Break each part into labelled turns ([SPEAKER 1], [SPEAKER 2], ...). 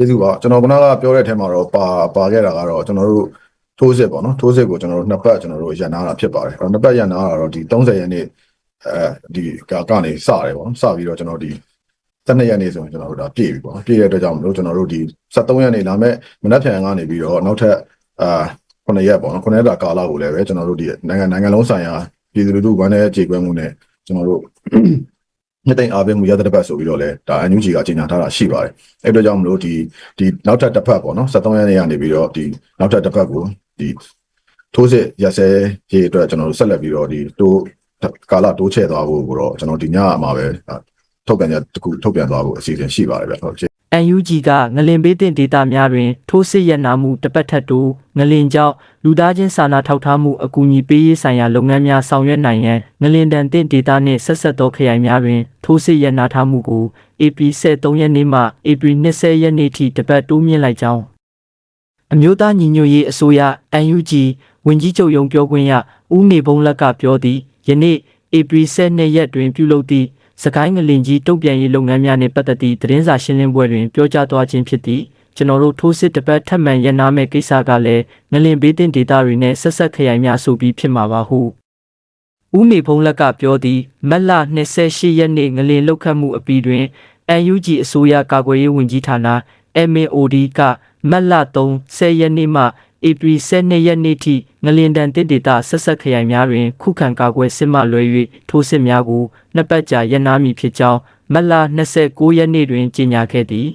[SPEAKER 1] ကျေးဇူးပါကျွန်တော်ကကပြောတဲ့အထက်မှာတော့ပါပါခဲ့တာကတော့ကျွန်တော်တို့ထိုးစစ်ပေါ့နော်ထိုးစစ်ကိုကျွန်တော်တို့နှစ်ပတ်ကျွန်တော်တို့ရန်နာတာဖြစ်ပါတယ်အဲ့တော့နှစ်ပတ်ရန်နာတာတော့ဒီ30ရက်နေ့အဲဒီကကနေစတယ်ပေါ့နော်စပြီးတော့ကျွန်တော်ဒီ12ရက်နေ့ဆိုရင်ကျွန်တော်တို့ဒါပြည့်ပြီပေါ့နော်ပြည့်တဲ့အတွက်ကြောင့်မလို့ကျွန်တော်တို့ဒီ73ရက်နေ့လာမဲ့မနက်ဖြန်ကနေပြီးတော့နောက်ထပ်အာ9ရက်ပေါ့နော်9ရက်တာကာလကိုလည်းပဲကျွန်တော်တို့ဒီနိုင်ငံနိုင်ငံလုံးဆိုင်ရာပြည်သူလူထုဝမ်းနဲ့ကြေကွဲမှုနဲ့ကျွန်တော်တို့ မြတိန်အားပေးမှုရတဲ့တစ်ပတ်ဆိုပြီးတော့လဲဒါအန်ယူဂျီကကြေညာထားတာရှိပါတယ်အဲ့အတွက်ကြောင့်မလို့ဒီဒီနောက်ထပ်တစ်ပတ်ပေါ့နော်73ရက်နေ့ကနေပြီးတော့ဒီနောက်ထပ်တစ်ပတ်ကိုဒီထိုးစစ်ရစဲရေးအတွက်ကျွန်တော်တို့ဆက်လက်ပြီးတော့ဒီတိုးကာလတိုးချဲ့သွားဖို့ကိုတော့ကျွန်တော်ဒီညမှာပဲထုတ်ပြန်ချက်တစ်ခုထုတ်ပြန်သွားဖို့အစီအစဉ်ရှိပါတယ်ဗျဟုတ် ကဲ့
[SPEAKER 2] UNG ကငလင်ပေးတင်ဒေတာများတွင် ထိုးစစ်ရနာမှုတစ်ပတ်ထက်တိုးငလင်ကြောင့်လူသားချင်းစာနာထောက်ထားမှုအကူအညီပေးရေးဆိုင်ရာလုပ်ငန်းများဆောင်ရွက်နိုင်ရန်ငလင်တန်တင်ဒေတာနှင့်ဆက်ဆက်သောခရိုင်များတွင် ထိုးစစ်ရနာထားမှုကို AP 73ရက်နေ့မှ AP 20ရက်နေ့ထိတစ်ပတ်တိုးမြင့်လိုက်ကြောင်းအမျိုးသားညီညွတ်ရေးအစိုးရ UNG ဝန်ကြီးချုပ်ရုံးပြောခွင့်ရဦးနေဘုံလက်ကပြောသည်ယနေ့ AP 12ရက်တွင်ပြုလုပ်သည့် စကိုင်းငလင်ကြီးတုံ့ပြန်ရေးလုပ်ငန်းများနှင့်ပတ်သက်သည့်သတင်းစာရှင်းလင်းပွဲတွင်ပြောကြားသွားခြင်းဖြစ်သည်ကျွန်တော်တို့ထိုးစစ်တစ်ပတ်ထပ်မံရန်နာမဲ့ကိစ္စကလည်းငလင်ဘေးတင်ဒေတာတွေနဲ့ဆက်ဆက်ခရိုင်များဆိုပြီးဖြစ်မှာပါဟုဦးမေဖုံးလက်ကပြောသည်မက်လ28ရက်နေ့ငလင်လောက်ခတ်မှုအပြီးတွင် UNG အစိုးရကာကွယ်ရေးဝန်ကြီးဌာန MAOD ကမက်လ30ရက်နေ့မှ ဧပြီ12ရက်နေ့ထိငလင်တန်တစ်ဒေတာဆက်ဆက်ခရိုင်များတွင် ခုခံကာကွယ်စစ်မှလွှဲ၍ထိုးစစ်များကိုနှစ်ပတ်ကြာရပ်နားမည်ဖြစ်ကြောင်းမက်လ29ရက်နေ့တွင်ကြေညာခဲ့သည်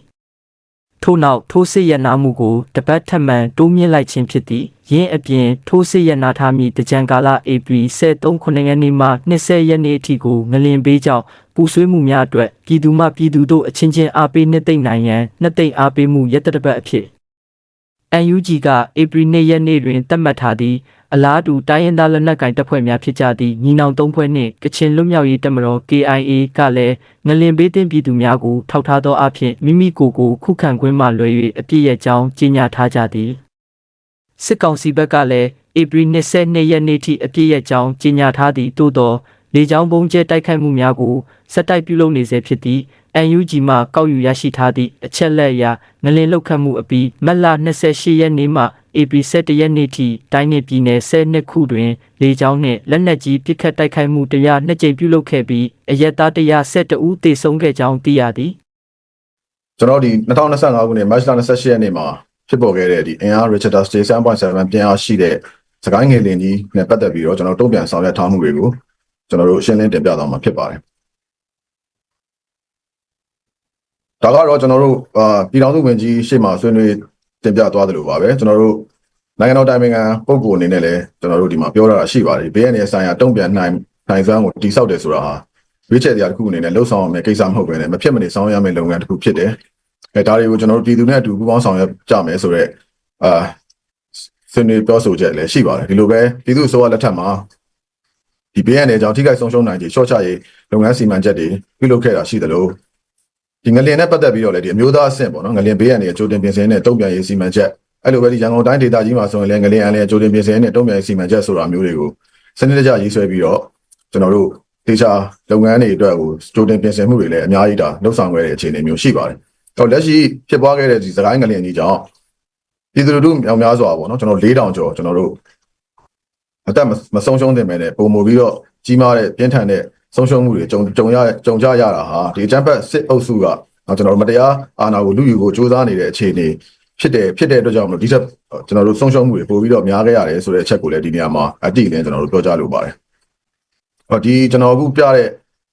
[SPEAKER 2] ထို့နောက်ထိုးစစ်ရနာမှုကိုတပတ်ထပ်မံတိုးမြင့်လိုက်ခြင်းဖြစ်သည်ယင်းအပြင်ထိုးစစ်ရနာထားမည့်တကြံကာလ AP 73ရက်နေ့မှ20ရက်နေ့အထိကိုငလင်ပေးကြောင်းပူဆွေးမှုများအတွက်ပြည်သူမှပြည်သူတို့အချင်းချင်းအားပေးနှစ်သိမ့်နိုင်ရန်နှစ်သိမ့်အားပေးမှုရက်တပတ်အဖြစ် UNG ကဧပြီ2ရက်နေ့တွင်သတ်မှတ်ထားသည့်အလားတူတိုင်းရင်းသားလက်နက်ကိုင်တပ်ဖွဲ့များဖြစ်ကြသည့်ညီနောင်သုံးဖွဲ့နှင့်ကချင်လွတ်မြောက်ရေးတပ်မတော် KIA ကလည်းငလင်ပေးတင်ပြည်သူများကိုထောက်ထားသောအဖြစ်မိမိကိုယ်ကိုခုခံခွင့်မှလွှဲ၍အပြည့်ရဲ့ကြောင်းကြေညာထားကြသည်စစ်ကောင်စီဘက်ကလည်းဧပြီ22ရက်နေ့ထိအပြည့်ရဲ့ကြောင်းကြေညာထားသည့်သို့သောလေကြောင်းပုံကျဲတိုက်ခိုက်မှုများကိုစက်တိုက်ပြုလုပ်နေဆဲဖြစ်သည့် UNG မှကောက်ယူရရှိထားသည့်အချက်လက်အရငလင်လောက်ခတ်မှုအပြီးမက်လ28ရက်နေ့မှ AP 17ရက်နေ့ထိတိုင်းနယ်ပြည်နယ်12ခုတွင်လေကြောင်းနှင့်လက်နက်ကြီးပစ်ခတ်တိုက်ခိုက်မှုတရားနှစ်ကြိမ်ပြုလုပ်ခဲ့ပြီးအရက်သား112ဦးသေဆုံးခဲ့ကြောင်းသိရသည်
[SPEAKER 1] ကျွန်တော်ဒီ2025ခုနှစ်မတ်လ28ရက်နေ့မှာဖြစ်ပေါ်ခဲ့တဲ့ဒီ NR Richard State 7.7ပြင်အားရှိတဲ့စကိုင်းငယ်လင်းကြီးနဲ့ပတ်သက်ပြီးတော့ကျွန်တော်တုံ့ပြန်ဆောင်ရွက်ထားမှုတွေကိုကျွန်တော်တို့ရှင်းလင်းတင်ပြသွားမှာဖြစ်ပါတယ် ဒါကတော့ကျွန်တော်တို့အာပြည်ထောင်စုဝန်ကြီးရှေ့မှာဆွေးနွေးတင်ပြသွားတယ်လို့ပါပဲကျွန်တော်တို့နိုင်ငံတော်တိုင်ပင်ခံပုဂ္ဂိုလ်အနေနဲ့လည်းကျွန်တော်တို့ဒီမှာပြောတာရှိပါတယ်ဘေးအနေဆိုင်ရာတုံ့ပြန်နိုင်နိုင်စွမ်းကိုတိစောက်တယ်ဆိုတာဟာရွေးချယ်တရားတစ်ခုအနေနဲ့လှုပ်ဆောင်ရမယ့်ကိစ္စမဟုတ်ဘဲနဲ့မဖြစ်မနေဆောင်ရွက်ရမယ့်လုပ်ငန်းတစ်ခုဖြစ်တယ်အဲဒါတွေကိုကျွန်တော်တို့ပြည်သူနဲ့အတူပူးပေါင်းဆောင်ရွက်ကြမယ်ဆိုတော့အာဆွေးနွေးပြောဆိုချက်လည်းရှိပါတယ်ဒီလိုပဲပြည်သူ့အစိုးရလက်ထက်မှာဒီဘေးအနေကြောင့်ထိခိုက်ဆုံးရှုံးနိုင်ခြေရှော့ချရေးလုပ်ငန်းစီမံချက်တွေပြုလုပ်ခဲ့တာရှိတယ်လို့ ဒီငလျင်နဲ့ပတ်သက်ပြီးတော့လည်းဒီအမျိုးသားအဆင့်ပေါ့နော်ငလျင်ဘေးအနေအကျိုးတင်ပြင်ဆင်တဲ့တုံ့ပြန်ရေးစီမံချက်အဲ့လိုပဲဒီရန်ကုန်တိုင်းဒေသကြီးမှာဆိုရင်လည်းငလျင်အလည်းအကျိုးတင်ပြင်ဆင်တဲ့တုံ့ပြန်ရေးစီမံချက်ဆိုတာမျိုးတွေကိုစနစ်တကျရေးဆွဲပြီးတော့ကျွန်တော်တို့ဒေချာလုပ်ငန်းတွေအတွက်ကိုကြိုတင်ပြင်ဆင်မှုတွေလည်းအများကြီးဒါလှုပ်ဆောင်ခဲ့တဲ့အခြေအနေမျိုးရှိပါတယ်။တော့လက်ရှိဖြစ်ပွားခဲ့တဲ့ဒီစကိုင်းငလျင်ကြီးကြောင့်ပြည်သူလူထုမြောက်များစွာပေါ့နော်ကျွန်တော်၄000ကျော်ကျွန်တော်တို့အသက်မဆုံးရှုံးတင်မဲ့နဲ့ပုံမူပြီးတော့ကြီးမားတဲ့ပြင်းထန်တဲ့ ဆုံးရှုံးမှုတွေကြုံကြုံရကြုံကြရတာဟာဒီအကြမ်းဖက်စစ်အုပ်စုကကျွန်တော်တို့မတရားအာဏာကိုလူယူကိုစ조사နေတဲ့အခြေအနေဖြစ်တယ်ဖြစ်တဲ့အတွက်ကြောင့်မလို့ဒီချက်ကျွန်တော်တို့ဆုံးရှုံးမှုတွေပို့ပြီးတော့များခဲ့ရတယ်ဆိုတဲ့အချက်ကိုလည်းဒီနေရာမှာအတိအလင်းကျွန်တော်တို့ပြောကြားလိုပါတယ်။ဟောဒီကျွန်တော်အခုပြတဲ့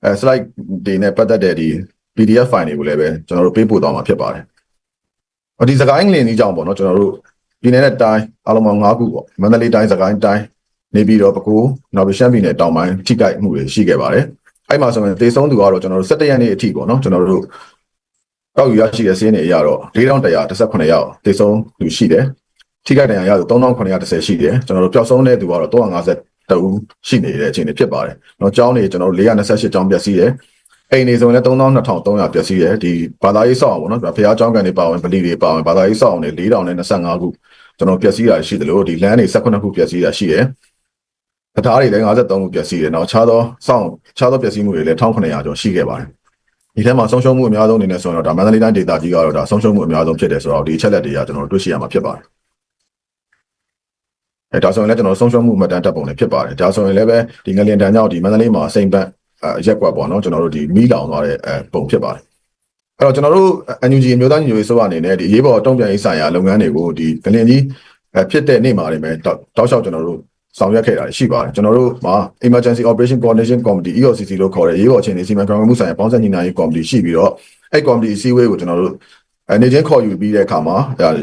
[SPEAKER 1] အဲ slide တွေနဲ့ပတ်သက်တဲ့ဒီ PDF file တွေကိုလည်းပဲကျွန်တော်တို့ပေးပို့သွားမှာဖြစ်ပါတယ်။ဟောဒီစကိုင်းငလင်ကြီးကြောင့်ပေါ့နော်ကျွန်တော်တို့ပြည်နယ်နဲ့တိုင်းအားလုံးပေါင်း၅ခုပေါ့မန္တလေးတိုင်းစကိုင်းတိုင်းနေပြီးတော့ပဲခူးနောက်ပြီးရှမ်းပြည်နယ်တောင်ပိုင်းထိခိုက်မှုတွေရှိခဲ့ပါတယ်။ အဲ့မှာဆိုရင်တေဆုံးသူကတော့ကျွန်တော်တို့17ရက်နေ့အထိပေါ့နော်ကျွန်တော်တို့ကောက်ယူရရှိတဲ့စင်းတွေအရတော့4118ယောက်တေဆုံးသူရှိတယ်။ထိခိုက်ဒဏ်ရာရသူ3910ရှိတယ်။ကျွန်တော်တို့ပျောက်ဆုံးတဲ့သူကတော့350တဦးရှိနေတဲ့အခြေအနေဖြစ်ပါတယ်။နော်ကျောင်းတွေကျွန်တော်တို့428ကျောင်းပြည့်စည်တယ်။အိမ်တွေဆိုရင်လည်း3200ပြည့်စည်တယ်။ဒီဘာသာရေးစောက်အောင်ပေါ့နော်။ဖះကျောင်းကန်တွေပါဝင်ဗလီတွေပါဝင်ဘာသာရေးစောက်အောင်တွေ4025ခုကျွန်တော်ပြည့်စည်တာရှိတယ်လို့ဒီလမ်းတွေ18ခုပြည့်စည်တာရှိတယ်။ တရားတွေလည်း53ခုပြည့်စည်တယ်။နောက်ခြားသောစောင့်ခြားသောပြည့်စည်မှုတွေလည်း1900ကျော်ရှိခဲ့ပါတယ်ဒီထဲမှာဆုံးရှုံးမှုအများဆုံးအနေနဲ့ဆိုတော့ဒါမန္တလေးတိုင်းဒေသကြီးကတော့ဒါဆုံးရှုံးမှုအများဆုံးဖြစ်တယ်ဆိုတော့ဒီအချက်လက်တွေကကျွန်တော်တို့တွေ့ရှိရမှာဖြစ်ပါတယ်အဲဒါဆိုရင်လည်းကျွန်တော်ဆုံးရှုံးမှုမှတ်တမ်းတက်ပုံလည်းဖြစ်ပါတယ်ဒါဆိုရင်လည်းပဲဒီငလင်တန်ကြောင့်ဒီမန္တလေးမှာစိန်ပတ်ရက်ကွက်ပေါ့နော်ကျွန်တော်တို့ဒီမီးလောင်သွားတဲ့အဲပုံဖြစ်ပါတယ်အဲ့တော့ကျွန်တော်တို့ NUG အမျိုးသားညီညွတ်ရေးဆိုအနေနဲ့ဒီရေးပေါ်တုံ့ပြန်ရေးဆိုင်ရာလုပ်ငန်းတွေကိုဒီငလင်ကြီးဖြစ်တဲ့နေ့မှာနေမယ်တောက်လျှောက်ကျွန်တော်တို့ ဆောင်ရွက်ခဲ့တာရှိပါတယ်ကျွန်တော်တို့မှာ Emergency Operation Coordination Committee EOCC လို့ခေါ်တဲ့ရေးပေါ်အခြေအနေစီမံခန့်ခွဲမှုဆိုင်ရာပေါင်းစပ်ညီနိုင်ရေး committee ရှိပြီးတော့အဲ့ committee အစည်းအဝေးကိုကျွန်တော်တို့အနေချင်းခေါ်ယူပြီးတဲ့အခါမှာ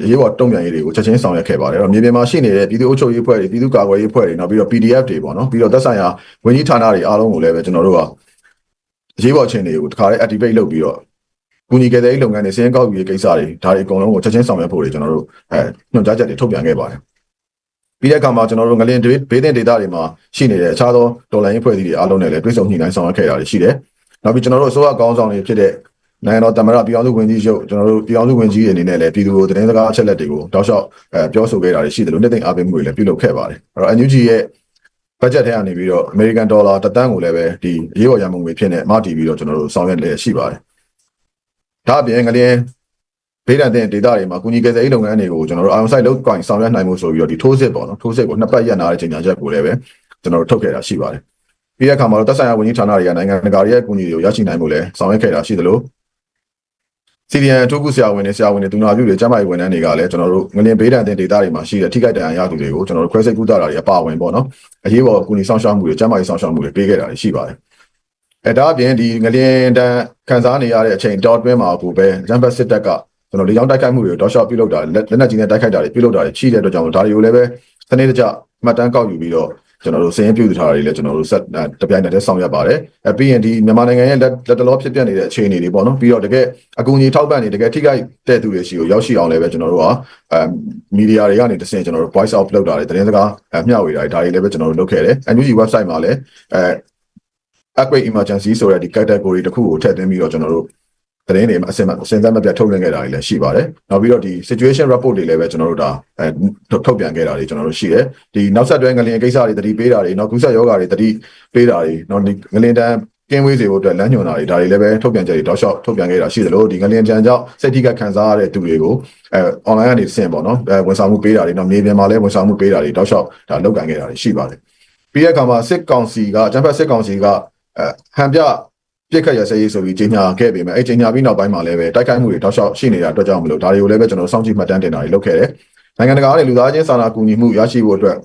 [SPEAKER 1] ရေးပေါ်တုံ့ပြန်ရေးတွေကိုချက်ချင်းဆောင်ရွက်ခဲ့ပါတယ်။အဲ့တော့မြေပြင်မှာရှိနေတဲ့ပြည်သူ့အုပ်ချုပ်ရေးအဖွဲ့တွေပြည်သူ့ကာကွယ်ရေးအဖွဲ့တွေနောက်ပြီးတော့ PDF တွေပေါ့နော်ပြီးတော့သက်ဆိုင်ရာဝန်ကြီးဌာနတွေအားလုံးကိုလည်းပဲကျွန်တော်တို့ကရေးပေါ်အခြေအနေကိုတခါလေး activate လုပ်ပြီးတော့ကူညီကြတဲ့လုပ်ငန်းတွေစည်ရင်ကောက်ယူရေးကိစ္စတွေဒါတွေအကုန်လုံးကိုချက်ချင်းဆောင်ရွက်ဖို့တွေကျွန်တော်တို့အဲညွှန်ကြားချက်တွေထုတ်ပြန်ခဲ့ပါတယ်။ ပြီးတဲ့အခါမှာကျွန်တော်တို့ငလင်ဘေးတင်ဒေတာတွေမှာရှိနေတဲ့အခြားသောတော်လိုင်းအဖွဲ့အစည်းတွေအားလုံးနဲ့လည်းတွဲဆုံညှိနှိုင်းဆောင်ရွက်ခဲ့တာတွေရှိတယ်။နောက်ပြီးကျွန်တော်တို့အစိုးရကောင်းဆောင်တွေဖြစ်တဲ့နိုင်ငံတော်တမရပြည်အောင်စုဝန်ကြီးချုပ်ကျွန်တော်တို့ပြည်အောင်စုဝန်ကြီးအနေနဲ့လည်းပြည်သူကိုသတင်းစကားအချက်လက်တွေကိုတောက်လျှောက်အဲပြောဆိုခဲ့တာတွေရှိတယ်လို့နှစ်သိမ့်အားပေးမှုတွေလည်းပြုလုပ်ခဲ့ပါတယ်။အဲ့တော့ NUG ရဲ့ budget ထဲကနေပြီးတော့ American dollar တသန်းကိုလည်းပဲဒီအရေးပေါ်ရန်ပုံငွေဖြစ်နေမတည်ပြီးတော့ကျွန်တော်တို့ဆောင်ရွက်လည်ရှိပါတယ်။ဒါအပြင်ငလျင် ဘေးဒဏ်တဲ့ဒေတာတွေမှာကုညီကယ်ဆယ်ရေးလုပ်ငန်းတွေကိုကျွန်တော်တို့ on site လုပ်ကိုင်ဆောင်ရွက်နိုင်မှုဆိုပြီးတော့ဒီထိုးစစ်ပေါ့နော်ထိုးစစ်ကိုနှစ်ပတ်ရက်နာတဲ့ချိန်ညာချက်ကိုလည်းပဲကျွန်တော်တို့ထုတ်ခဲ့တာရှိပါတယ်။ပြီးတဲ့အခါမှာတော့သက်ဆိုင်ရာဝန်ကြီးဌာနတွေကနိုင်ငံတကာရဲ့အကူအညီတွေကိုရရှိနိုင်မှုလည်းဆောင်ရွက်ခဲ့တာရှိသလိုစီဒီအန်အထူးကုဆရာဝန်တွေဆရာဝန်တွေသူနာပြုတွေကျန်းမာရေးဝန်ထမ်းတွေကလည်းကျွန်တော်တို့ငလင်ဘေးဒဏ်တဲ့ဒေတာတွေမှာရှိတဲ့ထိခိုက်ဒဏ်ရာရသူတွေကိုကျွန်တော်တို့ခွဲစိတ်ကုသတာတွေအပါအဝင်ပေါ့နော်အရေးပေါ်အကူအညီဆောင်ရှောက်မှုတွေကျန်းမာရေးဆောင်ရှောက်မှုတွေပေးခဲ့တာရှိပါတယ်အဲဒါအပြင်ဒီငလင်တန်ခန်းစားနေရတဲ့အချိန်တောတွင်းမှာကိုပဲဂျမ်ဘတ်စစ်တပ်က ကျွန်တော်လေကြောင်းတိုက်ခိုက်မှုတွေကိုတောက်လျှောက်ပြုလုပ်တာလက်နက်ကြီးနဲ့တိုက်ခိုက်တာတွေပြုလုပ်တာတွေရှိတဲ့အတွက်ကြောင့်ဒါတွေကိုလည်းပဲစနစ်တကျမှတ်တမ်းကောက်ယူပြီးတော့ကျွန်တော်တို့စည်ရင်ပြုထားတာတွေလည်းကျွန်တော်တို့ဆက်တပြိုင်နက်တည်းဆောင်ရွက်ပါတယ်။အပြီးရင်ဒီမြန်မာနိုင်ငံရဲ့လက်လက်တလောဖြစ်ပျက်နေတဲ့အခြေအနေတွေပေါ့နော်ပြီးတော့တကယ်အကူအညီထောက်ပံ့နေတကယ်ထိခိုက်တဲ့သူတွေရှိကိုရောက်ရှိအောင်လည်းပဲကျွန်တော်တို့ကအဲမီဒီယာတွေကနေတဆင့်ကျွန်တော်တို့ voice out လုပ်တာတွေသတင်းစကားမျှဝေတာတွေဒါတွေလည်းပဲကျွန်တော်တို့လုပ်ခဲ့တယ်။ NUG website မှာလည်းအဲ earthquake emergency ဆိုတဲ့ဒီ category တစ်ခုကိုထည့်သွင်းပြီးတော့ကျွန်တော်တို့ သတင်းတွေအစင်အစင်သက်မပြတ်ထုတ်လွှင့်ခဲ့တာတွေလည်းရှိပါတယ်။နောက်ပြီးတော့ဒီ situation report တွေလည်းပဲကျွန်တော်တို့ဒါအဲထုတ်ပြန်ခဲ့တာတွေကျွန်တော်တို့ရှိတယ်။ဒီနောက်ဆက်တွဲငလျင်ကိစ္စတွေတတိပေးတာတွေနောက်ကူးဆက်ယောဂါတွေတတိပေးတာတွေနောက်ငလျင်တန်းကင်းဝေးစေဖို့အတွက်လမ်းညွှန်တာတွေဒါတွေလည်းပဲထုတ်ပြန်ချက်တွေတောက်လျှောက်ထုတ်ပြန်ခဲ့တာရှိသလိုဒီငလျင်ကြံကြောင့်စိတ်ထိကခံစားရတဲ့သူတွေကိုအဲ online ကနေဆင်ပေါ့နော်အဲဝန်ဆောင်မှုပေးတာတွေနောက်မြေပြင်မှာလည်းဝန်ဆောင်မှုပေးတာတွေတောက်လျှောက်ဒါလုပ်ကင်ခဲ့တာတွေရှိပါတယ်။ပြီးတဲ့အခါမှာစစ်ကောင်စီကဂျမ်ဖတ်စစ်ကောင်စီကအဲဟန်ပြ ပြစ်ခတ်ရစရေးဆိုပြီးကြီးညာခဲ့ပေမဲ့အဲကြီးညာပြီးနောက်ပိုင်းမှာလည်းပဲတိုက်ခိုက်မှုတွေတောက်လျှောက်ရှိနေတာအတွက်ကြောင့်မလို့ဒါတွေကိုလည်းပဲကျွန်တော်စောင့်ကြည့်မှတ်တမ်းတင်တာတွေလုပ်ခဲ့တယ်။နိုင်ငံတကာရဲ့လူသားချင်းစာနာကူညီမှုရရှိဖို့အတွက်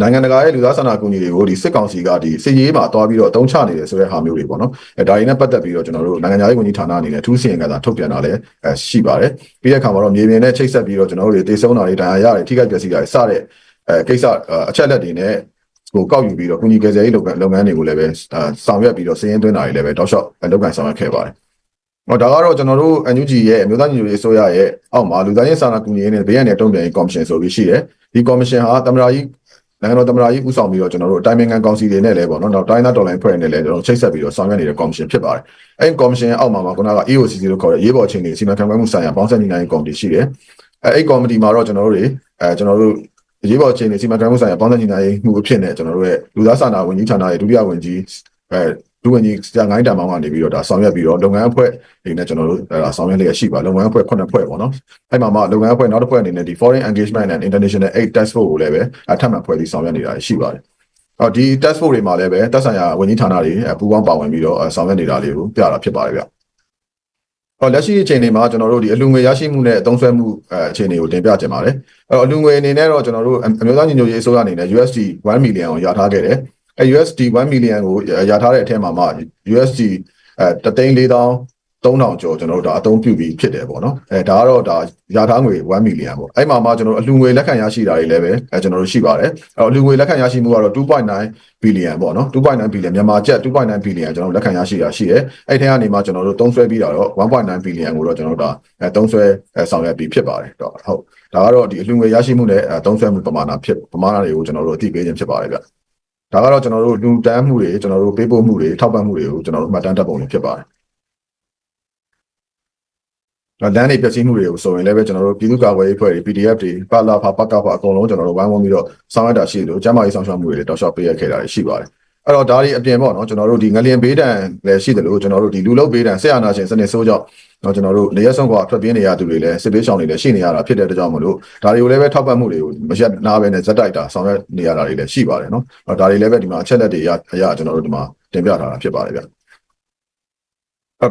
[SPEAKER 1] နိုင်ငံတကာရဲ့လူသားစာနာကူညီတွေကိုဒီစစ်ကောင်စီကဒီစစ်ရေးမှာတွားပြီးတော့အသုံးချနေတယ်ဆိုတဲ့ဟာမျိုးတွေပေါ့နော်။အဲဒါတွေနဲ့ပတ်သက်ပြီးတော့ကျွန်တော်တို့နိုင်ငံသားရေးဝန်ကြီးဌာနအနေနဲ့ထူးစီရင်ကသာထုတ်ပြန်တာလည်းအဲရှိပါတယ်။ပြီးတဲ့အခါမှာတော့မြေပြင်နဲ့ချိတ်ဆက်ပြီးတော့ကျွန်တော်တို့တွေတေဆုံးတာတွေဒဏ်ရာရတွေထိခိုက်ပျက်စီးတာတွေစတဲ့အဲကိစ္စအချက်လက်တွေနဲ့ ဟိုကောက်ယူပြီးတော့ကုညီကယ်ဆယ်ရေးလုပ်ငန်းလုပ်ငန်းတွေကိုလည်းပဲဆောင်ရွက်ပြီးတော့စည်ရင်းသွင်းတာတွေလည်းပဲတောက်လျှောက်လုပ်ကိုင်ဆောင်ရွက်ခဲ့ပါတယ်။ဟောဒါကတော့ကျွန်တော်တို့ NUG ရဲ့အမျိုးသားညီညွတ်ရေးအစိုးရရဲ့အောက်မှာလူသားချင်းစာနာကူညီရေးနဲ့ဘေးရန်နဲ့တုံ့ပြန်ရေးကော်မရှင်ဆိုပြီးရှိတယ်။ဒီကော်မရှင်ဟာတမရာကြီးနိုင်ငံတော်တမရာကြီးဦးဆောင်ပြီးတော့ကျွန်တော်တို့အတိုင်းအငံကောင်စီတွေနဲ့လည်းပေါ့နော်နောက်တိုင်းသားတော်လိုင်းဖွဲ့နဲ့လည်းကျွန်တော်ချိတ်ဆက်ပြီးတော့ဆောင်ရွက်နေတဲ့ကော်မရှင်ဖြစ်ပါတယ်။အဲဒီကော်မရှင်အောက်မှာမှာခုနက EOCC လို့ခေါ်တဲ့ရေးပေါ်အခြေအနေစီမံခန့်ခွဲမှုဆိုင်ရာပေါင်းစပ်ညီနိုင်ကော်မတီရှိတယ်။အဲအဲ့ကော်မတီမှာတော့ကျွန်တော်တို့တွေအဲကျွန်တော်တို့ အရေးပေါ်အခြေအနေစီမံခန့်ခွဲမှုဆိုင်ရာပေါင်းစပ်ညီနိုင်မှုအဖြစ်နဲ့ကျွန်တော်တို့ရဲ့လူသားစာနာဝန်ကြီးဌာနရဲ့ဒုတိယဝန်ကြီးအဲဒုဝန်ကြီးစံငိုင်းတံမောင်းကနေပြီးတော့ဒါဆောင်ရွက်ပြီးတော့လုပ်ငန်းအဖွဲ့တွေနဲ့ကျွန်တော်တို့ဒါဆောင်ရွက်လျက်ရှိပါလုပ်ငန်းအဖွဲ့ခုနှစ်ဖွဲ့ပေါ့နော်အဲ့မှာမှလုပ်ငန်းအဖွဲ့နောက်တစ်ဖွဲ့အနေနဲ့ဒီ foreign engagement and international aid task force ကိုလည်းပဲအထပ်မှဖွဲ့ပြီးဆောင်ရွက်နေတာရှိပါတယ်အော်ဒီ task force တွေမှာလည်းပဲတက်ဆိုင်ရာဝန်ကြီးဌာနတွေပူးပေါင်းပါဝင်ပြီးတော့ဆောင်ရွက်နေတာလေးကိုပြတာဖြစ်ပါတယ်ဗျ ဟောလက်ရှိအချိန်တွေမှာကျွန်တော်တို့ဒီအလူငွေရရှိမှုနဲ့အသုံးဆွဲမှုအခြေအနေကိုတင်ပြခြင်းပါတယ်။အဲ့တော့အလူငွေအနေနဲ့တော့ကျွန်တော်တို့အမျိုးသားညီညွတ်ရေးအစိုးရအနေနဲ့ USD 1 million ကိုရထားခဲ့တယ်။အဲ USD 1 million ကိုရထားတဲ့အထက်မှာမှ USD အဲတသိန်း၄000 3000ကျော်ကျွန်တော်တို့ဒါအသုံးပြုပြီးဖြစ်တယ်ပေါ့နော်အဲဒါကတော့ဒါရထားငွေ1 million ပေါ့အဲ့မှာမှကျွန်တော်တို့အလှငွေလက်ခံရရှိတာတွေလည်းပဲအဲကျွန်တော်တို့ရှိပါတယ်အဲ့တော့အလှငွေလက်ခံရရှိမှုကတော့2.9 billion ပေါ့နော်2.9 billion မြန်မာကျပ်2.9 billion ကျွန်တော်တို့လက်ခံရရှိတာရှိတယ်အဲ့ထဲကနေမှကျွန်တော်တို့သုံးဆွဲပြီးတာတော့1.9 billion ကိုတော့ကျွန်တော်တို့ဒါအဲသုံးဆွဲဆောင်ရွက်ပြီးဖြစ်ပါတယ်တော့ဟုတ်ဒါကတော့ဒီအလှငွေရရှိမှုနဲ့သုံးဆွဲမှုပမာဏဖြစ်ပမာဏတွေကိုကျွန်တော်တို့အသိပေးခြင်းဖြစ်ပါတယ်ဗျဒါကတော့ကျွန်တော်တို့လူတန်းမှုတွေကျွန်တော်တို့ပေးပို့မှုတွေထောက်ပံ့မှုတွေကိုကျွန်တော်တို့မှတ်တမ်းတပ်ပုံတွေဖြစ်ပါတယ် လမ်းတွေပြည့်စည်မှုတွေကိုဆိုရင်လည်းပဲကျွန်တော်တို့ပြည်သူ့ကာကွယ်ရေးအဖွဲ့တွေ PDF တွေပါလာဖာပကဖာအကုန်လုံးကျွန်တော်တို့ဝိုင်းဝန်းပြီးတော့ဆောင်ရွက်တာရှိတယ်လို့ကျန်းမာရေးဆောင်ရှောက်မှုတွေလည်းတောက်လျှောက်ပေးရခဲ့တာရှိပါတယ်အဲ့တော့ဒါတွေအပြင်ပေါ့နော်ကျွန်တော်တို့ဒီငလျင်ဘေးဒဏ်လည်းရှိတယ်လို့ကျွန်တော်တို့ဒီလူလုတ်ဘေးဒဏ်ဆက်အာနာရှင်စနစ်ဆိုးကြောင့်တော့ကျွန်တော်တို့နေရဆုံးကွာထွက်ပြေးနေရသူတွေလည်းစစ်ဘေးရှောင်တွေလည်းရှိနေရတာဖြစ်တဲ့အတွက်ကြောင့်မလို့ဒါတွေကိုလည်းပဲထောက်ပံ့မှုတွေကိုမရက်နာပဲနဲ့ဇက်တိုက်တာဆောင်ရွက်နေရတာတွေလည်းရှိပါတယ်နော်အဲ့တော့ဒါတွေလည်းပဲဒီမှာအချက်လက်တွေအရအရကျွန်တော်တို့ဒီမှာတင်ပြထားတာဖြစ်ပါတယ်ဗျအ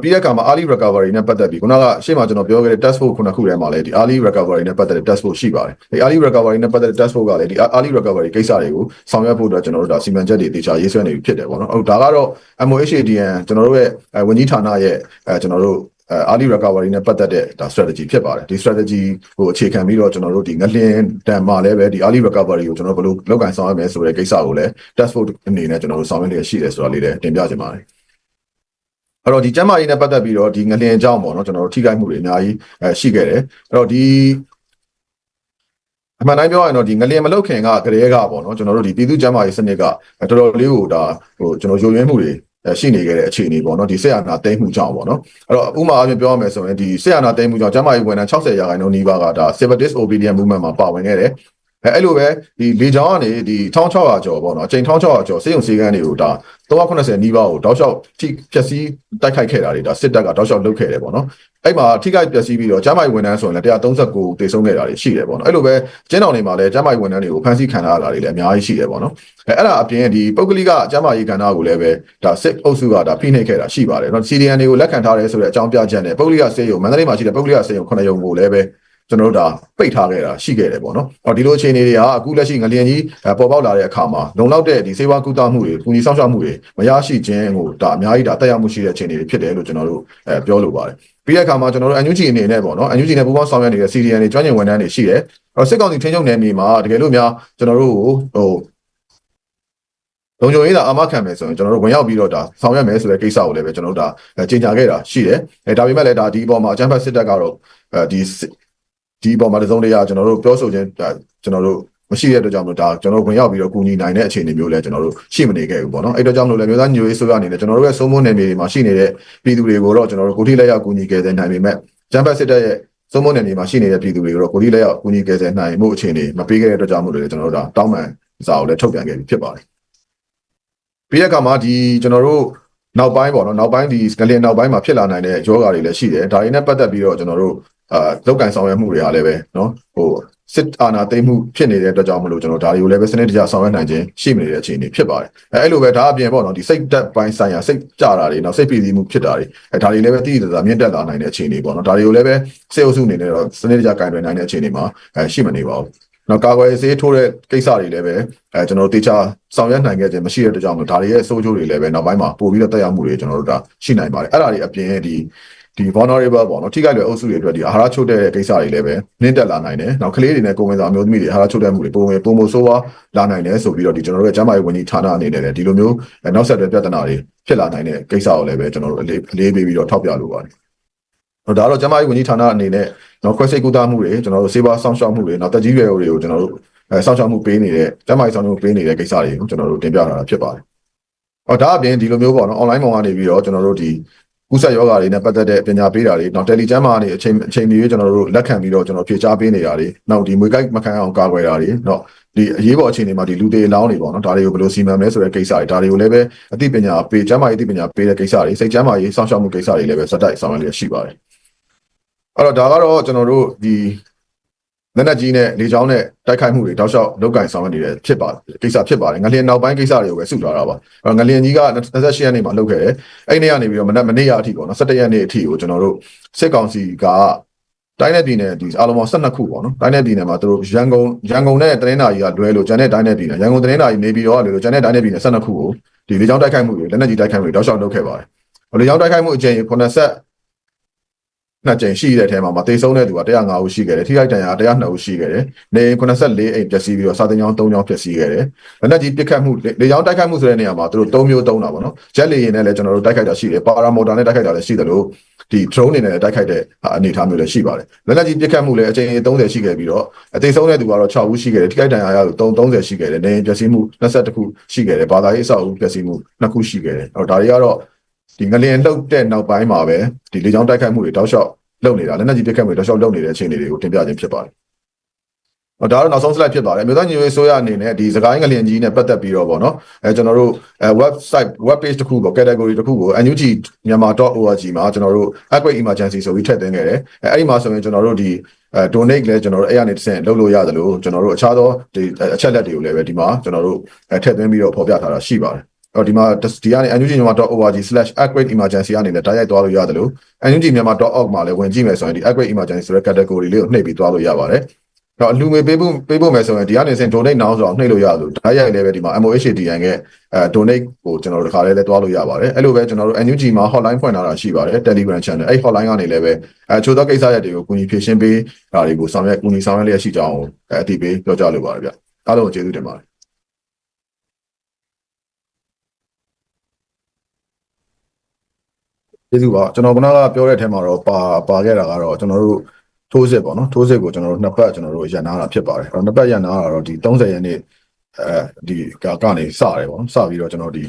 [SPEAKER 1] ပြီးတဲ့အခါမှာ early recovery နဲ့ပတ်သက်ပြီးခုနကရှေ့မှာကျွန်တော်ပြောခဲ့တဲ့ test force ခုနှစ်ခုထဲမှာလည်းဒီ early recovery နဲ့ပတ်သက်တဲ့ test force ရှိပါတယ်ဒီ early recovery နဲ့ပတ်သက်တဲ့ test force ကလည်းဒီ early recovery ကိစ္စတွေကိုဆောင်ရွက်ဖို့အတွက်ကျွန်တော်တို့ဒါစီမံချက်တွေတေချာရေးဆွဲနေပြီဖြစ်တယ်ပေါ့နော်ဟုတ်ဒါကတော့ MOHADN ကျွန်တော်တို့ရဲ့အဲဝန်ကြီးဌာနရဲ့အဲကျွန်တော်တို့အဲ early recovery နဲ့ပတ်သက်တဲ့ဒါ strategy ဖြစ်ပါတယ်ဒီ strategy ကိုအခြေခံပြီးတော့ကျွန်တော်တို့ဒီငလျင်တန်မှာလည်းပဲဒီ early recovery ကိုကျွန်တော်တို့ဘယ်လိုလုပ်ကင်ဆောင်ရမယ်ဆိုတဲ့ကိစ္စကိုလည်း test force အနေနဲ့ကျွန်တော်တို့ဆောင်ရွက်နေရရှိတယ်ဆိုတာလေးလည်းတင်ပြချင်ပါတယ် အဲ့တော့ဒီကျမ်းမာရေးနဲ့ပတ်သက်ပြီးတော့ဒီငလျင်အကြောင်းပေါ့နော်ကျွန်တော်တို့ထိခိုက်မှုတွေအများကြီးအဲရှိခဲ့တယ်အဲ့တော့ဒီအမှန်တိုင်းပြောရရင်တော့ဒီငလျင်မလုတ်ခင်ကကလေးကပေါ့နော်ကျွန်တော်တို့ဒီပြည်သူ့ကျန်းမာရေးစနစ်ကတော်တော်လေးကိုဒါဟိုကျွန်တော်ယိုယွင်းမှုတွေရှိနေခဲ့တဲ့အခြေအနေပေါ့နော်ဒီဆေးရနာတိမ့်မှုကြောင့်ပေါ့နော်အဲ့တော့ဥပမာအပြင်ပြောရမယ်ဆိုရင်ဒီဆေးရနာတိမ့်မှုကြောင့်ကျန်းမာရေးဝန်ထမ်း60ရာခိုင်နှုန်းနီးပါးကဒါ civil disobedience movement မှာပါဝင်ခဲ့တယ် အဲအဲ့လိုပဲဒီလေချောင်းကနေဒီ1600ကျော်ပေါ့နော်အချိန်1600ကျော်စေယုံစေကန်းတွေကိုဒါ380နီးပါးကိုတောက်လျှောက်ထိဖြက်စီးတိုက်ခိုက်ခဲ့တာတွေဒါစစ်တပ်ကတောက်လျှောက်လုပ်ခဲ့တယ်ပေါ့နော်အဲ့မှာထိခိုက်ပျက်စီးပြီးတော့ကျမ်းမာရေးဝန်ထမ်းဆိုရင်လည်း139တေဆုံးခဲ့တာတွေရှိတယ်ပေါ့နော်အဲ့လိုပဲကျင်းတော်တွေမှာလည်းကျမ်းမာရေးဝန်ထမ်းတွေကိုဖမ်းဆီးခံရတာတွေလည်းအများကြီးရှိတယ်ပေါ့နော်အဲအဲ့ဒါအပြင်ဒီပုဂ္ဂလိကကျမ်းမာရေးကဏ္ဍကိုလည်းပဲဒါစစ်အုပ်စုကဒါဖိနှိပ်ခဲ့တာရှိပါတယ်နော် CDN တွေကိုလက်ခံထားတယ်ဆိုတဲ့အကြောင်းပြချက်နဲ့ပုဂ္ဂလိကစေယုံမန္တလေးမှာရှိတဲ့ပုဂ္ဂလိကစေယုံ9ရုံကိုလည်းပဲ ကျွန်တော်တို့ဒါပိတ်ထားခဲ့တာရှိခဲ့တယ်ပေါ့နော်။အော်ဒီလိုအခြေအနေတွေဟာအခုလက်ရှိငလျင်ကြီးပေါ်ပေါက်လာတဲ့အခါမှာလုံလောက်တဲ့ဒီစေဝါကူတာမှုတွေ၊ကူညီဆောင်ရှောက်မှုတွေမရရှိခြင်းကိုဒါအများကြီးဒါတက်ရောက်မှုရှိတဲ့အခြေအနေတွေဖြစ်တယ်လို့ကျွန်တော်တို့အဲပြောလိုပါတယ်။ပြီးတဲ့အခါမှာကျွန်တော်တို့ NUG အနေနဲ့ပေါ့နော် NUG နဲ့ပူးပေါင်းဆောင်ရွက်နေတဲ့ CDN တွေကျွမ်းကျင်ဝန်ထမ်းတွေရှိတယ်။အော်စစ်ကောင်စီထင်းချုပ်နယ်မြေမှာတကယ်လို့များကျွန်တော်တို့ဟိုလုံခြုံရေးသာအာမခံမယ်ဆိုရင်ကျွန်တော်တို့ဝင်ရောက်ပြီးတော့ဒါဆောင်ရွက်မယ်ဆိုတဲ့ကိစ္စကိုလည်းပဲကျွန်တော်တို့ဒါကြေညာခဲ့တာရှိတယ်။အဲဒါပေမဲ့လည်းဒါဒီအပေါ်မှာအကြမ်းဖက်စစ်တပ်ကတော့အဲဒီ ဒီအပေါ်မှာတစုံတရာကျွန်တော်တို့ပြောဆိုခြင်းကျွန်တော်တို့မရှိတဲ့အတွက်ကြောင့်မလို့ဒါကျွန်တော်တို့ဝင်ရောက်ပြီးတော့ကူညီနိုင်တဲ့အခြေအနေမျိုးလည်းကျွန်တော်တို့ရှိမနေခဲ့ဘူးပေါ့နော်အဲ့တော့ကြောင့်မလို့လည်းမျိုးသားညိုရေးဆိုရအနေနဲ့ကျွန်တော်တို့ရဲ့သုံးမနယ်မြေတွေမှာရှိနေတဲ့ပြည်သူတွေကိုတော့ကျွန်တော်တို့ကိုတိလက်ရောက်ကူညီခဲ့တဲ့နိုင်ပေမဲ့ဂျမ်ဘတ်စစ်တပ်ရဲ့သုံးမနယ်မြေမှာရှိနေတဲ့ပြည်သူတွေကိုတော့ကိုတိလက်ရောက်ကူညီခဲ့တဲ့နိုင်မှုအခြေအနေမပေးခဲ့တဲ့အတွက်ကြောင့်မလို့လည်းကျွန်တော်တို့ဒါတောင်းပန်စာကိုလည်းထုတ်ပြန်ခဲ့ပြီးဖြစ်ပါတယ်ပြီးတဲ့အခါမှာဒီကျွန်တော်တို့နောက်ပိုင်းပေါ့နော်နောက်ပိုင်းဒီငလင်နောက်ပိုင်းမှာဖြစ်လာနိုင်တဲ့ယောဂါတွေလည်းရှိတယ်ဒါတွေနဲ့ပတ်သက်ပြီးတော့ကျွန်တော်တို့ အာလောက်ကန်ဆောင်ရွက်မှုတွေအားလည်းပဲနော်ဟိုစစ်အာဏာသိမ်းမှုဖြစ်နေတဲ့အတွက်ကြောင့်မလို့ကျွန်တော်ဒါတွေကိုလည်းပဲစနစ်တကျဆောင်ရွက်နိုင်ခြင်းရှိမနေတဲ့အခြေအနေဖြစ်ပါတယ်အဲအဲ့လိုပဲဒါအပြင်ပေါ့နော်ဒီစိတ်တက်ပိုင်းဆိုင်ရာစိတ်ကြတာတွေနော်စိတ်ပြည်စည်းမှုဖြစ်တာတွေအဲဒါတွေလည်းပဲတည်တည်သာမြင့်တက်လာနိုင်တဲ့အခြေအနေပေါ့နော်ဒါတွေကိုလည်းပဲစေအုပ်စုအနေနဲ့တော့စနစ်တကျကင်တွယ်နိုင်တဲ့အခြေအနေမှာအဲရှိမနေပါဘူးနောက်ကာကွယ်ဆေးထိုးတဲ့ကိစ္စတွေလည်းပဲအဲကျွန်တော်တို့တေချာဆောင်ရွက်နိုင်ခဲ့ခြင်းမရှိတဲ့အတွက်ကြောင့်ဒါတွေရဲ့အဆိုးကျိုးတွေလည်းပဲနောက်ပိုင်းမှာပို့ပြီးတော့တက်ရောက်မှုတွေကျွန်တော်တို့ဒါရှိနိုင်ပါတယ်အဲ့ဒါတွေအပြင်ဒီ ဒီ vulnerable ပေါ့နော်ထိခိုက်လွယ်အုပ်စုတွေအတွက်ဒီအာဟာရချို့တဲ့ကိစ္စတွေလည်းပဲနှင်းတက်လာနိုင်တယ်။နောက်ကလေးတွေနဲ့ကိုယ်ဝင်ဆောင်အမျိုးသမီးတွေအာဟာရချို့တဲ့မှုတွေပုံဝင်ပုံမဆိုးဝါးလာနိုင်တယ်ဆိုပြီးတော့ဒီကျွန်တော်တို့ရဲ့ကျန်းမာရေးဝန်ကြီးဌာနအနေနဲ့လည်းဒီလိုမျိုးနောက်ဆက်တွဲပြဿနာတွေဖြစ်လာနိုင်တဲ့ကိစ္စကိုလည်းပဲကျွန်တော်တို့အလေးအလေးပေးပြီးတော့ထောက်ပြလိုပါတယ်။ဟိုဒါတော့ကျန်းမာရေးဝန်ကြီးဌာနအနေနဲ့နော်ခွဲစိတ်ကူတာမှုတွေကျွန်တော်တို့စေပါစောင့်ရှောက်မှုတွေနောက်တက်ကြီးရွယ်တွေကိုကျွန်တော်တို့အဲစောင့်ရှောက်မှုပေးနေတဲ့ကျန်းမာရေးဆောင်မှုပေးနေတဲ့ကိစ္စတွေကိုကျွန်တော်တို့တင်ပြထားတာဖြစ်ပါတယ်။ဟောဒါအပြင်ဒီလိုမျိုးပေါ့နော် online ပေါ်ကနေပြီးတော့ကျွန်တော်တို့ဒီ ကုသယောဂါတွေနဲ့ပတ်သက်တဲ့ပညာပေးတာတွေနောက် Telegram မှာနေအချိန်အချိန်မျိုးကျွန်တော်တို့လက်ခံပြီးတော့ကျွန်တော်ဖြေချပေးနေတာတွေနောက်ဒီမွေကိုက်မခံအောင်ကာကွယ်တာတွေနော်ဒီအရေးပေါ်အခြေအနေမှာဒီလူတွေအလောင်းတွေပေါ့နော်ဒါတွေကိုဘယ်လိုစီမံမလဲဆိုတဲ့ကိစ္စတွေဒါတွေကိုလည်းပဲအသိပညာပေးကျမ်းမာရေးအသိပညာပေးတဲ့ကိစ္စတွေစိတ်ကျမ်းမာရေးစောင့်ရှောက်မှုကိစ္စတွေလည်းပဲစက်တိုက်ဆောင်ရွက်လျက်ရှိပါတယ်အဲ့တော့ဒါကတော့ကျွန်တော်တို့ဒီ လက်နက်ကြီးနဲ့လေကြောင်းနဲ့တိုက်ခိုက်မှုတွေတောက်လျှောက်လုပ်ကင်ဆောင်ရွက်နေတဲ့ဖြစ်ပါတယ်ကိစ္စဖြစ်ပါတယ်ငလျင်နောက်ပိုင်းကိစ္စတွေကိုပဲစုထားတာပါအဲ့တော့ငလျင်ကြီးက28ရက်နေ့မှာလုပ်ခဲ့တယ်အဲ့ဒီနေ့ကနေပြီးတော့မနက်မနေ့ရအထိပေါ့နော်17ရက်နေ့အထိကိုကျွန်တော်တို့စစ်ကောင်စီကတိုင်းနယ်ပြည်နယ်ဒီအားလုံးပေါင်း12ခုပေါ့နော်တိုင်းနယ်ပြည်နယ်မှာသူတို့ရန်ကုန်ရန်ကုန်နဲ့တနင်္သာရီကလွဲလို့ကျန်တဲ့တိုင်းနယ်ပြည်နယ်ရန်ကုန်တနင်္သာရီနေပြည်တော်ကလွဲလို့ကျန်တဲ့တိုင်းနယ်ပြည်နယ်12ခုကိုဒီလေကြောင်းတိုက်ခိုက်မှုတွေလက်နက်ကြီးတိုက်ခိုက်မှုတွေတောက်လျှောက်လုပ်ခဲ့ပါတယ်လေကြောင်းတိုက်ခိုက်မှုအကြိမ်80 နှစ်ကြိမ်ရှိတဲ့အထဲမှာမသေဆုံးတဲ့သူက105ဦးရှိခဲ့တယ်ထိခိုက်ဒဏ်ရာ102ဦးရှိခဲ့တယ်နေ84အိမ်ပျက်စီးပြီးတော့စာတင်ကြောင်း3ကြောင်းပျက်စီးခဲ့တယ်လက်နက်ကြီးပစ်ခတ်မှုလေကြောင်းတိုက်ခိုက်မှုဆိုတဲ့နေရာမှာသူတို့3မျိုးသုံးတာပေါ့နော်ဂျက်လေယာဉ်နဲ့လည်းကျွန်တော်တို့တိုက်ခိုက်တာရှိတယ်ပါရာမော်တာနဲ့တိုက်ခိုက်တာလည်းရှိတယ်လို့ဒီ drone တွေနဲ့တိုက်ခိုက်တဲ့အနေအထားမျိုးလည်းရှိပါတယ်လက်နက်ကြီးပစ်ခတ်မှုလည်းအကြိမ်30ရှိခဲ့ပြီးတော့အသေးဆုံးတဲ့သူကတော့6ဦးရှိခဲ့တယ်ထိခိုက်ဒဏ်ရာရသူ30ရှိခဲ့တယ်နေပျက်စီးမှု22ခုရှိခဲ့တယ်ဘာသာရေးအဆောက်အဦပျက်စီးမှု2ခုရှိခဲ့တယ်အဲ့တော့ဒါတွေကတော့ ဒီငလျင်လှုပ်တဲ့နောက်ပိုင်းမှာပဲဒီလေကြောင်းတိုက်ခိုက်မှုတွေတောက်လျှောက်လုပ်နေတာလက်နက်ကြီးပစ်ခတ်မှုတွေတောက်လျှောက်လုပ်နေတဲ့အခြေအနေတွေကိုတင်ပြခြင်းဖြစ်ပါတယ်ဟောဒါတော့နောက်ဆုံး slide ဖြစ်ပါတယ်မြို့သားညီညွတ်ရေးဆိုရအနေနဲ့ဒီစကိုင်းငလျင်ကြီးနဲ့ပတ်သက်ပြီးတော့ဗောနော်အဲကျွန်တော်တို့အဲ website web page တစ်ခုပေါ့ category တစ်ခုကို NUG myanmar.org မှာကျွန်တော်တို့ earthquake emergency ဆိုပြီးထည့်သွင်းခဲ့တယ်အဲအဲ့ဒီမှာဆိုရင်ကျွန်တော်တို့ဒီအဲ donate လည်းကျွန်တော်တို့အဲ့ရနေတစ်ဆင့်လုပ်လို့ရတယ်လို့ကျွန်တော်တို့အခြားသောဒီအချက်လက်တွေကိုလည်းပဲဒီမှာကျွန်တော်တို့အဲထည့်သွင်းပြီးတော့ဖော်ပြထားတာရှိပါတယ် အော်ဒီမှာဒီကနေ nugmyanmar.org/earthquake emergency အနေနဲ့တိုက်ရိုက်သွားလို့ရတယ်လို့ nugmyanmar.org မှာလည်းဝင်ကြည့်မယ်ဆိုရင်ဒီ earthquake emergency ဆိုတဲ့ category လေးကိုနှိပ်ပြီးသွားလို့ရပါတယ်။တော့အလူငွေပေးဖို့ပေးဖို့မယ်ဆိုရင်ဒီကနေစဉ် donate now ဆိုတော့နှိပ်လို့ရလို့တိုက်ရိုက်လည်းပဲဒီမှာ MOHDN ရဲ့အဲ donate ကိုကျွန်တော်တို့တစ်ခါလေးလည်းသွားလို့ရပါတယ်။အဲ့လိုပဲကျွန်တော်တို့ NUG မှာ hotline ဖွင့်ထားတာရှိပါတယ် Telegram channel အဲ့ hotline ကနေလည်းပဲအဲချိုးသောကိစ္စရပ်တွေကိုကူညီဖြေရှင်းပေးတာတွေကိုဆောင်ရွက်ကူညီဆောင်ရွက်လျက်ရှိကြအောင်အဲအတိပေးပြောကြားလိုပါတယ်ဗျ။အားလုံးကိုကျေးဇူးတင်ပါတယ် ကျေးဇူးပါကျွန်တော်ခုနကပြောတဲ့အထက်မှာတော့ပါပါခဲ့တာကတော့ကျွန်တော်တို့ထိုးစစ်ပေါ့နော်ထိုးစစ်ကိုကျွန်တော်တို့နှစ်ပတ်ကျွန်တော်တို့ရန်နာတာဖြစ်ပါတယ်အဲ့တော့နှစ်ပတ်ရန်နာတာတော့ဒီ30ရက်နေ့အဲဒီကကနေစတယ်ပေါ့နော်စပြီးတော့ကျွန်တော်ဒီ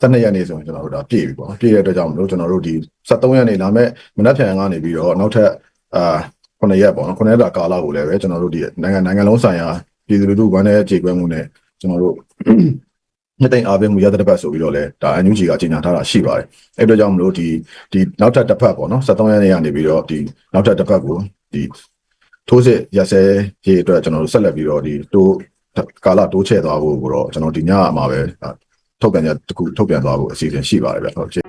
[SPEAKER 1] 12ရက်နေ့ဆိုရင်ကျွန်တော်တို့ဒါပြည့်ပြီပေါ့နော်ပြည့်တဲ့အတွက်ကြောင့်မလို့ကျွန်တော်တို့ဒီ73ရက်နေ့လာမဲ့မနက်ဖြန်ကနေပြီးတော့နောက်ထပ်အာ9ရက်ပေါ့နော်9ရက်တာကာလကိုလည်းပဲကျွန်တော်တို့ဒီနိုင်ငံနိုင်ငံလုံးဆိုင်ရာပြည်သူလူထုဝမ်းနဲ့ကြေကွဲမှုနဲ့ကျွန်တော်တို့ နှစ်သိမ့်အားပေးမှုရတဲ့တစ်ပတ်ဆိုပြီးတော့လဲဒါ NUG ကကြေညာထားတာရှိပါတယ်အဲ့အတွက်ကြောင့်မလို့ဒီဒီနောက်ထပ်တစ်ဖက်ပေါ့နော်73ရက်နေ့ကနေပြီးတော့ဒီနောက်ထပ်တစ်ဖက်ကိုဒီထိုးစစ်ရစဲရေးအတွက်ကျွန်တော်တို့ဆက်လက်ပြီးတော့ဒီတိုးကာလတိုးချဲ့သွားဖို့ကိုတော့ကျွန်တော်ဒီညမှာပဲထုတ်ပြန်ချက်တစ်ခုထုတ်ပြန်သွားဖို့အစီအစဉ်ရှိပါတယ်ဗျဟုတ်